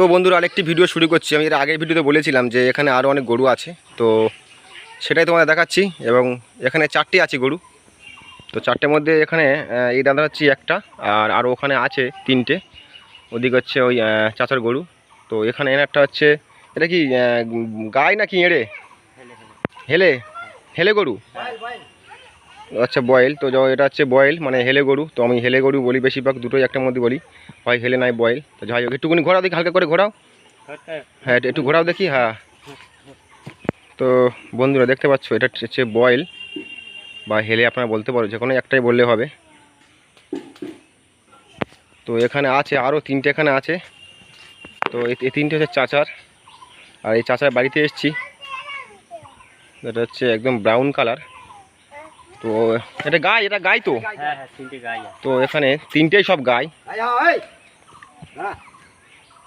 তো বন্ধুরা, আরেকটি ভিডিও শুরু করছি। আমি এর আগের ভিডিওতে বলেছিলাম যে এখানে আরও অনেক গরু আছে। তো সেটাই তোমাদের দেখাচ্ছি এবং এখানে চারটি আছে গরু। তো চারটের মধ্যে এখানে এই দাদা হচ্ছে একটা আর আরও ওখানে আছে তিনটে। ওদিকে হচ্ছে ওই চাচার গরু। তো এখানে একটা হচ্ছে, এটা কি গাই নাকি এড়ে? হেলে। হেলে গরু? আচ্ছা বয়েল তো এটা হচ্ছে বয়েল মানে হেলে গরু। তো আমি হেলে গরু বলি বেশিরভাগ, দুটোই একটার মধ্যে বলি। হয় হেলে, নাই বয়েল তো যাই হোক একটুকুনি ঘোরাও দেখি, হালকা করে ঘোরাও। হ্যাঁ একটু ঘোরাও দেখি হ্যাঁ। তো বন্ধুরা, দেখতে পাচ্ছ, এটা হচ্ছে বয়েল বা হেলে আপনারা বলতে পারো যে কোনো একটাই বললে হবে। তো এখানে আছে আরও তিনটে এখানে আছে। তো এই তিনটে হচ্ছে চাচার। আর এই চাচার বাড়িতে এসেছি। এটা হচ্ছে একদম ব্রাউন কালার তো এটা গাই এটা গাই তো? হ্যাঁ হ্যাঁ তিনটে গাই তো এখানে তিনটেই সব গাই।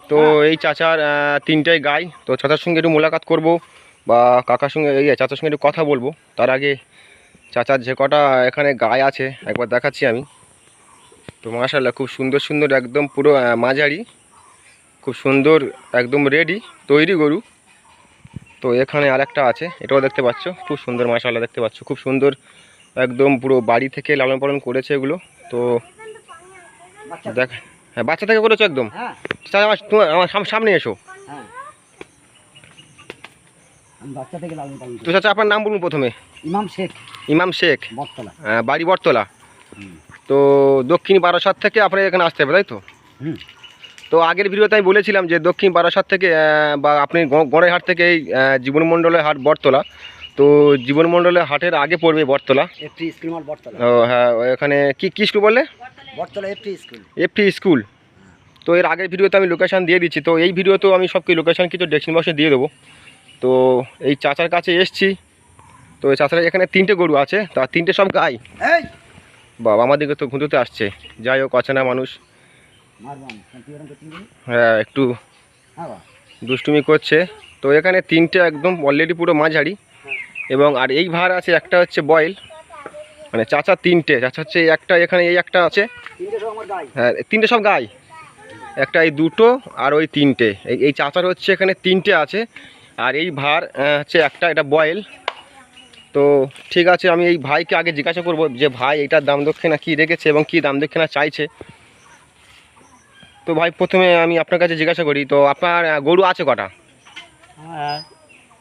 তো এই চাচার তিনটাই গাই। তো চাচার সঙ্গে একটু মোলাকাত করব বা কাকার সঙ্গে এই চাচার সঙ্গে একটু কথা বলব। তার আগে চাচার যে কটা এখানে গাই আছে একবার দেখাচ্ছি আমি। তো মাশাল্লাহ খুব সুন্দর সুন্দর একদম পুরো মাঝারি। খুব সুন্দর একদম রেডি তৈরি গরু। তো এখানে আর একটা আছে এটাও দেখতে পাচ্ছ? খুব সুন্দর মাশাল্লাহ দেখতে পাচ্ছ? খুব সুন্দর একদম পুরো বাড়ি থেকে লালন পালন করেছে এগুলো তো দেখ হ্যাঁ বাচ্চা থেকে করেছ একদম? হ্যাঁ। আমার আমার সাম- সামনে এসো। হ্যাঁ। তো চাচা আপনার নাম বলুন প্রথমে। ইমাম শেখ। ইমাম শেখ। আহ, বাড়ি বটতলা। তো দক্ষিণ বারাসাত থেকে আপনার এখানে আসতে হবে তাই তো? তো আগের ভিডিওতে আমি বলেছিলাম যে দক্ষিণ বারাসাত থেকে বা আপনি গড়ের হাট থেকে এই জীবনমণ্ডলের হাট বটতলা তো জীবনমণ্ডলের হাটের আগে পড়বে বটতলা? এফটি স্কুল মাল বটতলা। ও হ্যাঁ এখানে কি কি স্কুল বললে? Battala FT school. FT school. তো এর আগের ভিডিওতে আমি লোকেশান দিয়ে দিচ্ছি তো এই ভিডিওতেও আমি সব কিছু লোকেশান কিছু ডেসক্রিপশন বক্সে দিয়ে দেবো। তো এই চাচার কাছে এসছি তো এই চাচার এখানে তিনটে গরু আছে তা তিনটে সব গাই। বাবা আমাদেরকে তো ঘুঁটোতে আসছে। যাই হোক অচেনা মানুষ? হ্যাঁ একটু হ্যাঁ দুষ্টুমি করছে। তো এখানে তিনটে একদম অলরেডি পুরো মাঝারি। এবং আর এই ভার আছে একটা হচ্ছে বয়েল মানে চাচা তিনটে চাচা হচ্ছে একটা এখানে এই একটা আছে। হ্যাঁ তিনটে সব গাই। একটা এই দুটো আর ওই তিনটে। এই এই চাচার হচ্ছে এখানে তিনটে আছে। আর এই ভার হচ্ছে একটা এটা বয়েল তো ঠিক আছে আমি এই ভাইকে আগে জিজ্ঞাসা করব যে ভাই এটার দাম দক্ষিণা কী রেখেছে এবং কী দাম দক্ষিণা চাইছে? তো ভাই প্রথমে আমি আপনার কাছে জিজ্ঞাসা করি তো আপনার গরু আছে কটা?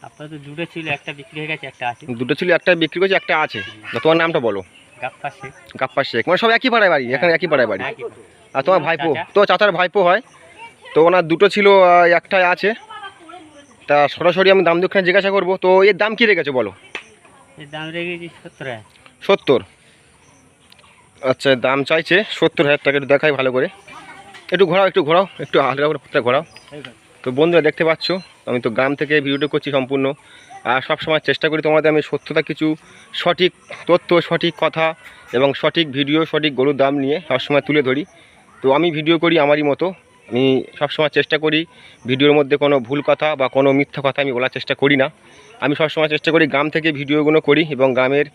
হ্যাঁ আপনার তো দুটো ছিল একটা বিক্রি হয়ে গেছে একটা আছে। দুটো ছিল একটা বিক্রি করছে একটা আছে। তোমার নামটা বলো। গাপ্পা শেখ। গাপ্পা শেখ। মানে সব একই পাড়ায় বাড়ি এখানে একই পাড়ায় বাড়ি। আর তোমার ভাইপো? তো চাচার ভাইপো হয়। তো ওনার দুটো ছিল একটাই আছে। তা সরাসরি আমি দাম দক্ষিণে জিজ্ঞাসা করব। তো এর দাম কী রেখেছে বলো? এর দাম রেখেছি সত্তর সত্তর? আচ্ছা দাম চাইছে সত্তর হাজার টাকা একটু দেখাই ভালো করে। একটু ঘোরাও একটু ঘোরাও একটু হালকা করে ঘোরাও। তো বন্ধুরা দেখতে পাচ্ছ আমি তো গ্রাম থেকে ভিডিওটা করছি সম্পূর্ণ। আর সব সময় চেষ্টা করি তোমাদের আমি সত্যতা কিছু, সঠিক তথ্য, সঠিক কথা এবং সঠিক ভিডিও সঠিক গরুর দাম নিয়ে সবসময় তুলে ধরি। তো আমি ভিডিও করি আমারই মতো। আমি সবসময় চেষ্টা করি ভিডিওর মধ্যে কোনো ভুল কথা বা কোনো মিথ্যা কথা আমি বলার চেষ্টা করি না। আমি সবসময় চেষ্টা করি গ্রাম থেকে ভিডিওগুলো করি এবং গ্রামের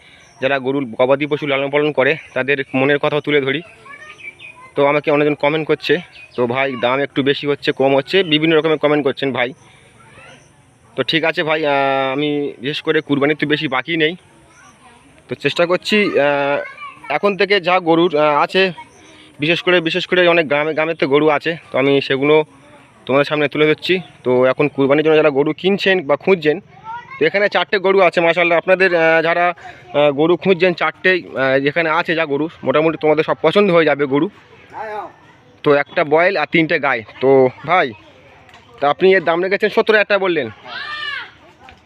যারা গরুর গবাদি পশু লালন পালন করে তাদের মনের কথাও তুলে ধরি। তো আমাকে অনেকজন কমেন্ট করছে। তো ভাই দাম একটু বেশি হচ্ছে, কম হচ্ছে। বিভিন্ন রকমের কমেন্ট করছেন ভাই। তো ঠিক আছে ভাই আমি বিশেষ করে কুরবানির তো বেশি বাকি নেই। তো চেষ্টা করছি এখন থেকে যা গরুর আছে, বিশেষ করে বিশেষ করে অনেক গ্রামে গ্রামের তো গরু আছে, তো আমি সেগুলো তোমাদের সামনে তুলে ধরছি। তো এখন কুরবানির জন্য যারা গরু কিনছেন বা খুঁজছেন, তো এখানে চারটে গরু আছে মাসাল্লাহ আপনাদের যারা গরু খুঁজছেন চারটেই যেখানে আছে যা গরু, মোটামুটি তোমাদের সব পছন্দ হয়ে যাবে গরু। তো একটা বয়েল আর তিনটে গায়ে তো ভাই তা আপনি এর দাম রেখেছেন সত্তর হাজার টাকা বললেন।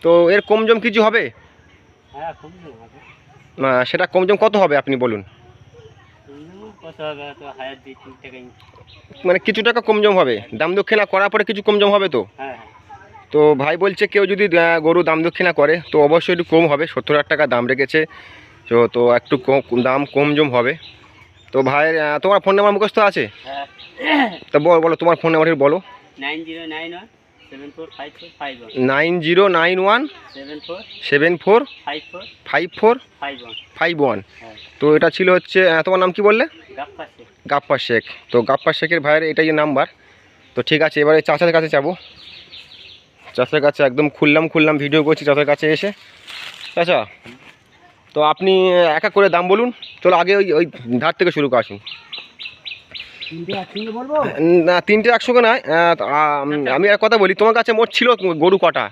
তো এর কমজম কিছু হবে? না খুব হবে। আহ, সেটা কমজম কত হবে আপনি বলুন। মানে কিছু টাকা কমজম হবে? দাম দক্ষিণা করার পরে কিছু কমজম হবে তো? হ্যাঁ হ্যাঁ। তো ভাই বলছে কেউ যদি গরু দাম দক্ষিণা করে তো অবশ্যই একটু কম হবে সত্তর হাজার টাকা দাম রেখেছে। তো তো একটু কম দাম কমজম হবে। তো ভাইয়ের তোমার ফোন নাম্বার মুখস্থ আছে? হ্যাঁ। তা বল বলো তোমার ফোন নাম্বারটি বলো। Nine zero nine one seven four five four, five one. তো এটা ছিল হচ্ছে তোমার নাম কি বললে? গাপ্পা শেখ তো গাপ্পা শেখের ভাইয়ের এটাই নাম্বার। তো ঠিক আছে, এবারে চাচার কাছে যাব। চাচার কাছে একদম খুললাম খুললাম, ভিডিও করছি চাচার কাছে এসে। চাচা, তো আপনি একা করে দাম বলুন। চলো আগে ওই ওই ধার থেকে শুরু একসঙ্গে বলব না তিনটে একশো নয় আহ, তো, আম, এক কথা বলি তোমার কাছে মোট ছিল গরু কটা?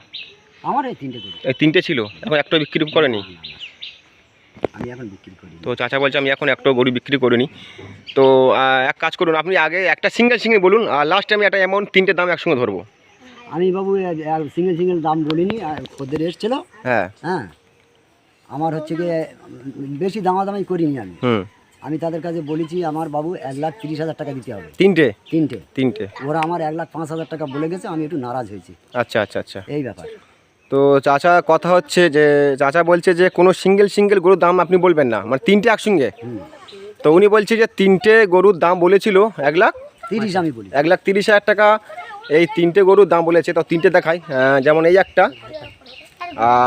আমার এই তিনটে দুটো এই তিনটে ছিল এখন একটা বিক্রি করেনি? আমি এখন বিক্রি করি তো চাচা বলছে আমি এখন একটা গরু বিক্রি করিনি। তো এক কাজ করুন আপনি আগে একটা সিঙ্গেল সিঙ্গেল বলুন আর লাস্ট আমি একটা অ্যামাউন্ট তিনটে দাম একসঙ্গে ধরবো। আমি বাবু সিঙ্গেল সিঙ্গেল দাম বলিনি খদ্দের এসছিল। হ্যাঁ। হ্যাঁ। আমার হচ্ছে গিয়ে বেশি দামাদামি করিনি আমি। হুম। আমি তাদের কাছে বলেছি আমার বাবু এক লাখ তিরিশ হাজার টাকা দিতে হবে। তিনটে? তিনটে। তিনটে। ওরা আমার এক লাখ পাঁচ হাজার টাকা বলে গেছে আমি একটু নারাজ হয়েছি। আচ্ছা আচ্ছা আচ্ছা। এই ব্যাপার। তো চাচা কথা হচ্ছে যে চাচা বলছে যে কোনো সিঙ্গেল সিঙ্গেল গরুর দাম আপনি বলবেন না। মানে তিনটে একসঙ্গে? তো উনি বলছে যে তিনটে গরুর দাম বলেছিল এক লাখ? তিরিশ আমি বলি এক লাখ তিরিশ হাজার টাকা এই তিনটে গরুর দাম বলেছে। তো তিনটে দেখাই যেমন এই একটা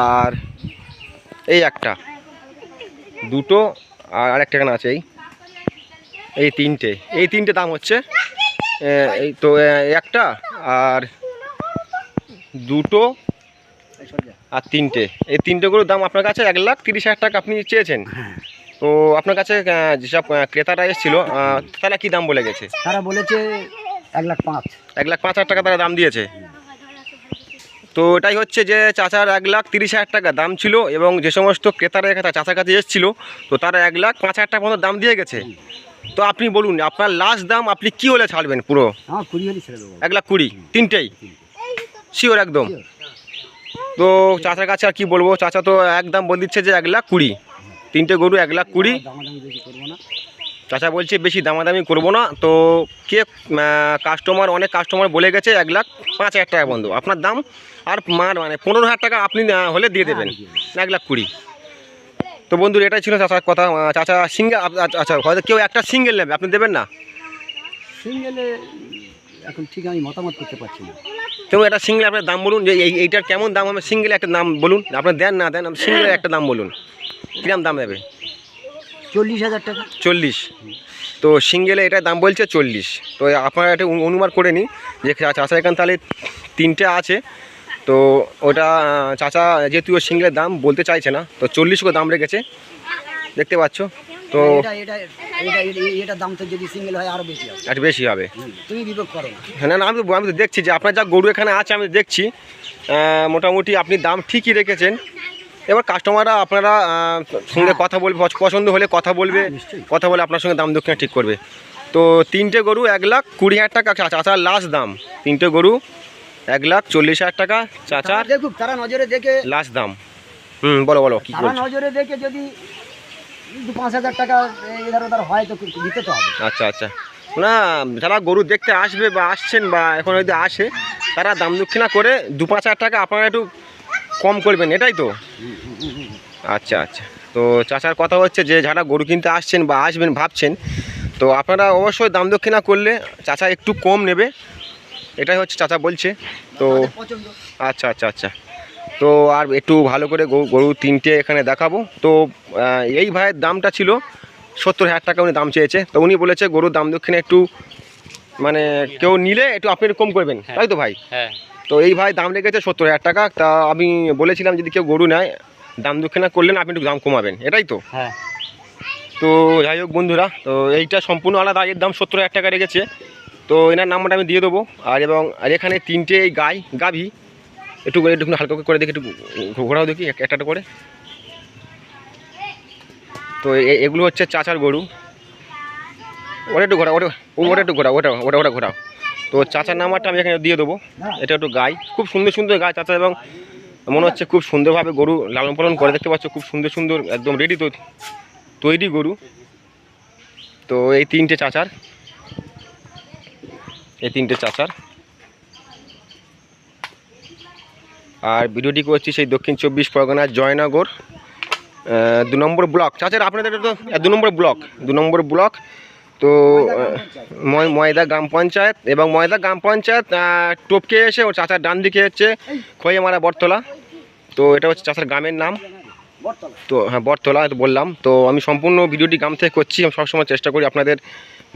আর এই একটা। দুটো আর আরেকটা এখানে আছে এই। এই তিনটে। এই তিনটে দাম হচ্ছে এই তো একটা আর দুটো আর তিনটে। এই তিনটে গরুর দাম আপনার কাছে এক লাখ তিরিশ হাজার টাকা আপনি চেয়েছেন। হ্যাঁ। তো আপনার কাছে যেসব ক্রেতারা এসেছিল তারা কী দাম বলে গেছে? তারা বলেছে এক লাখ পাঁচ। এক লাখ পাঁচ হাজার টাকা তারা দাম দিয়েছে। তো এটাই হচ্ছে যে চাচার এক লাখ তিরিশ হাজার টাকা দাম ছিল এবং যে সমস্ত ক্রেতারা চাচার কাছে এসেছিল তো তারা এক লাখ পাঁচ হাজার টাকা মতো দাম দিয়ে গেছে। তো আপনি বলুন আপনার লাস্ট দাম আপনি কি হলে ছাড়বেন পুরো? এক লাখ কুড়ি তিনটেই? শিওর একদম। তো চাচার কাছে আর কি বলব চাচা তো একদম বলে দিচ্ছে যে এক লাখ কুড়ি তিনটে গরু এক লাখ কুড়ি। চাচা বলছে বেশি দামাদামি করব না। তো কে কাস্টমার অনেক কাস্টমার বলে গেছে এক লাখ পাঁচ হাজার টাকা বন্ধু। আপনার দাম আর মার মানে পনেরো হাজার টাকা আপনি হলে দিয়ে দেবেন এক লাখ কুড়ি। তো বন্ধুর এটাই ছিল চাচার কথা। চাচা সিঙ্গেল আচ্ছা হয়তো কেউ একটা সিঙ্গেল নেবে। আপনি দেবেন না? সিঙ্গেলে এখন ঠিক আমি মতামত করতে পারছি না। তো একটা সিঙ্গেল আপনার দাম বলুন। যে এই এইটার কেমন দাম হবে? সিঙ্গেলে একটা দাম বলুন। আপনার দেন না দেন সিঙ্গেলে একটা দাম বলুন। কিরম দাম দেবে? চল্লিশ হাজার টাকা। চল্লিশ। তো সিঙ্গেলে এটার দাম বলছে চল্লিশ। তো আপনারা একটা অনুমান করে নিন যে চা- চাচা এখান তাহলে তিনটে আছে। তো ওটা চাচা যেহেতু ওর সিঙ্গেলের দাম বলতে চাইছে না তো চল্লিশ করে দাম রেখেছে। দেখতে পাচ্ছ? তো এটা এটা এটা এটা- এটার দাম তো যদি সিঙ্গেল হয় আরও বেশি হবে। একটু বেশি হবে। তুমি বিবেক করো না। হ্যাঁ না না আমি তো আমি তো দেখছি যে আপনার যা গরু এখানে আছে আমি দেখছি। মোটামুটি আপনি দাম ঠিকই রেখেছেন। এবার কাস্টমাররা আপনারা সঙ্গে কথা বলবে পছন্দ হলে কথা বলবে হ্যাঁ, কথা বলে আপনার সঙ্গে দাম দক্ষিণা ঠিক করবে। তো তিনটে গরু এক লাখ কুড়ি হাজার টাকা চাচার লাস্ট দাম। তিনটে গরু এক লাখ চল্লিশ হাজার টাকা চাচার দেখুক তারা নজরে দেখে লাস্ট দাম। হুম বলো বলো কী তারা নজরে দেখে যদি পাঁচ হাজার টাকা এধার ওধার হয় তো দিতে তো হবে। আচ্ছা আচ্ছা। না যারা গরু দেখতে আসবে বা আসছেন বা এখন যদি আসে তারা দাম দক্ষিণা করে দু পাঁচ হাজার টাকা আপনারা একটু কম করবেন এটাই তো? আচ্ছা আচ্ছা। তো চাচার কথা হচ্ছে যে যারা গরু কিনতে আসছেন বা আসবেন ভাবছেন তো আপনারা অবশ্যই দাম দক্ষিণা করলে চাচা একটু কম নেবে। এটাই হচ্ছে চাচা বলছে। তো আচ্ছা আচ্ছা আচ্ছা। তো আর একটু ভালো করে গরু তিনটে এখানে দেখাবো। তো এই ভাইয়ের দামটা ছিল সত্তর হাজার টাকা উনি দাম চেয়েছে। তো উনি বলেছে গরুর দাম দক্ষিণে একটু মানে কেউ নিলে একটু আপনি কম করবেন। হ্যাঁ। তাই তো ভাই? হ্যাঁ। তো এই ভাই দাম রেখেছে সত্তর হাজার টাকা। তা আমি বলেছিলাম যদি কেউ গরু নেয় দাম দক্ষিণা করলেন আপনি একটু দাম কমাবেন। এটাই তো। হ্যাঁ। তো যাই হোক বন্ধুরা তো এইটা সম্পূর্ণ আলাদা। এর দাম সত্তর হাজার টাকা রেখেছে। তো এনার নাম্বারটা আমি দিয়ে দেবো। আর এবং আর এখানে তিনটে এই গাই গাভী। একটু করে একটু হালকা করে দেখি একটু ঘোরাও দেখি এক- একটা করে। তো এ- এগুলো হচ্ছে চাচার গরু। ওটা একটু ঘোরা ওটা ওটা একটু ঘোরা ওটা ওটা ওটা ঘোরাও। তো চাচার নাম্বারটা আমি এখানে দিয়ে দেবো। এটা একটু গাই। খুব সুন্দর সুন্দর গাই চাচা এবং মনে হচ্ছে খুব সুন্দরভাবে গরু লালন পালন করে। দেখতে পাচ্ছ, খুব সুন্দর সুন্দর, একদম রেডি তো তৈরি গরু। তো এই তিনটে চাচার। এই তিনটে চাচার। আর ভিডিওটি করছি সেই দক্ষিণ চব্বিশ পরগনার জয়নগর দু নম্বর ব্লক। চাচার, আপনাদের তো দু নম্বর ব্লক। দু নম্বর ব্লক। তো ময়- ময়দা গ্রাম পঞ্চায়েত এবং ময়দা গ্রাম পঞ্চায়েত টপকে এসে ও চাচার ডান দিকে হচ্ছে খইয়ামারা বটতলা। তো এটা হচ্ছে চাচার গ্রামের নাম। তো হ্যাঁ বটতলা বললাম। তো আমি সম্পূর্ণ ভিডিওটি গ্রাম থেকে করছি। আমি সবসময় চেষ্টা করি আপনাদের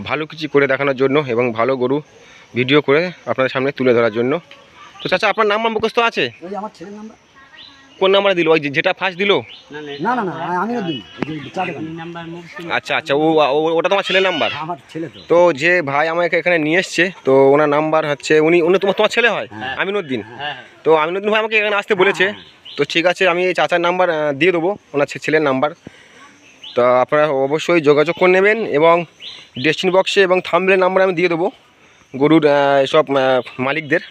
ভালো কিছু করে দেখানোর জন্য এবং ভালো গরু ভিডিও করে আপনাদের সামনে তুলে ধরার জন্য। তো চাচা আপনার নাম মুখস্থ আছে? আমার ছেলের কোন নাম্বার দিল? ওই যে- যেটা ফার্স্ট দিল? না না না আমিও নাম্বার মুখ আচ্ছা আচ্ছা ও ও- ওটা তোমার ছেলের নাম্বার? আমার ছেলে তো। তো যে ভাই আমাকে এখানে নিয়ে এসছে তো ওনার নাম্বার হচ্ছে উনি উনি তোমার তোমার ছেলে হয়? হ্যাঁ। আমিনুদ্দিন। হ্যাঁ হ্যাঁ। তো আমিনুদ্দিন ভাই আমাকে এখানে আসতে বলেছে। তো ঠিক আছে আমি এই চাচার নাম্বার আহ, দিয়ে দেবো ওনার ছে- ছেলের নাম্বার। তো আপনারা অবশ্যই যোগাযোগ করে নেবেন এবং ডেস্টিনি বক্সে এবং থামলের নাম্বার আমি দিয়ে দেবো গরুর আহ, আহ, মালিকদের।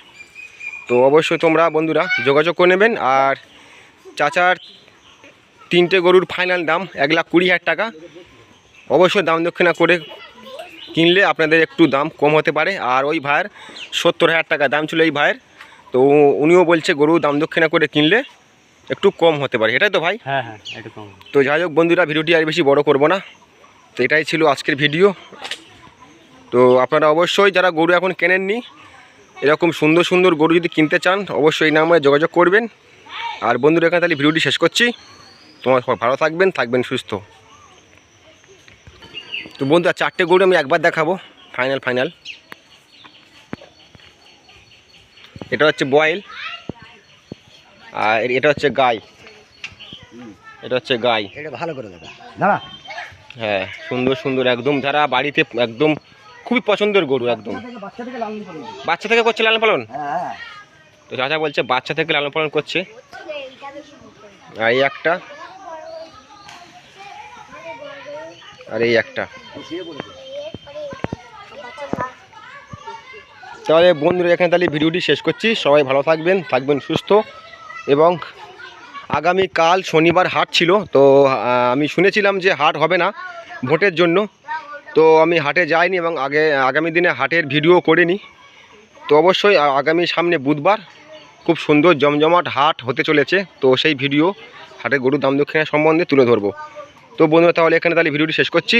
তো অবশ্যই তোমরা বন্ধুরা যোগাযোগ করে নেবেন আর চাচার তিনটে গরুর ফাইনাল দাম এক লাখ কুড়ি হাজার টাকা। অবশ্যই দাম দক্ষিণা করে কিনলে আপনাদের একটু দাম কম হতে পারে। আর ওই ভাইয়ের সত্তর হাজার টাকা দাম ছিল এই ভাইয়ের। তো উনিও বলছে গরু দাম দক্ষিণা করে কিনলে একটু কম হতে পারে। এটাই তো ভাই? হ্যাঁ হ্যাঁ তো যাই হোক বন্ধুরা ভিডিওটি আর বেশি বড় করব না। তো এটাই ছিল আজকের ভিডিও। তো আপনারা অবশ্যই যারা গরু এখন কেনেননি এরকম সুন্দর সুন্দর গরু যদি কিনতে চান অবশ্যই এই নাম্বারে যোগাযোগ করবেন। আর বন্ধুরা এখানে তাহলে ভিডিওটি শেষ করছি। তোমার ভালো থাকবেন থাকবেন সুস্থ। তো বন্ধুরা চারটে গরু আমি একবার দেখাবো ফাইনাল ফাইনাল এটা হচ্ছে বয়েল আর এটা হচ্ছে গাই। এটা হচ্ছে গাই। এটা ভালো করে দাদা দাদা হ্যাঁ সুন্দর সুন্দর একদম যারা বাড়িতে একদম খুবই পছন্দের গরু একদম। থেকে। বাচ্চা থেকে করছে লালন পালন? হ্যাঁ হ্যাঁ। তো চাচা বলছে, বাচ্চা থেকে লালন পালন করছে। আর এই একটা। আর এই একটা। তাহলে বন্ধুরা, এখানে তাহলে ভিডিওটি শেষ করছি। সবাই ভালো থাকবেন থাকবেন সুস্থ। এবং আগামীকাল শনিবার হাট ছিল, তো আমি শুনেছিলাম যে হাট হবে না ভোটের জন্য। তো আমি হাটে যাইনি এবং আগে, আগামী দিনে হাটের ভিডিও করিনি। তো অবশ্যই আগামী সামনে বুধবার খুব সুন্দর জমজমাট হাট হতে চলেছে। তো সেই ভিডিও হাটের গরুর দাম দক্ষিণা সম্বন্ধে তুলে ধরবো। তো বন্ধুরা, তাহলে এখানে তাহলে ভিডিওটি শেষ করছি।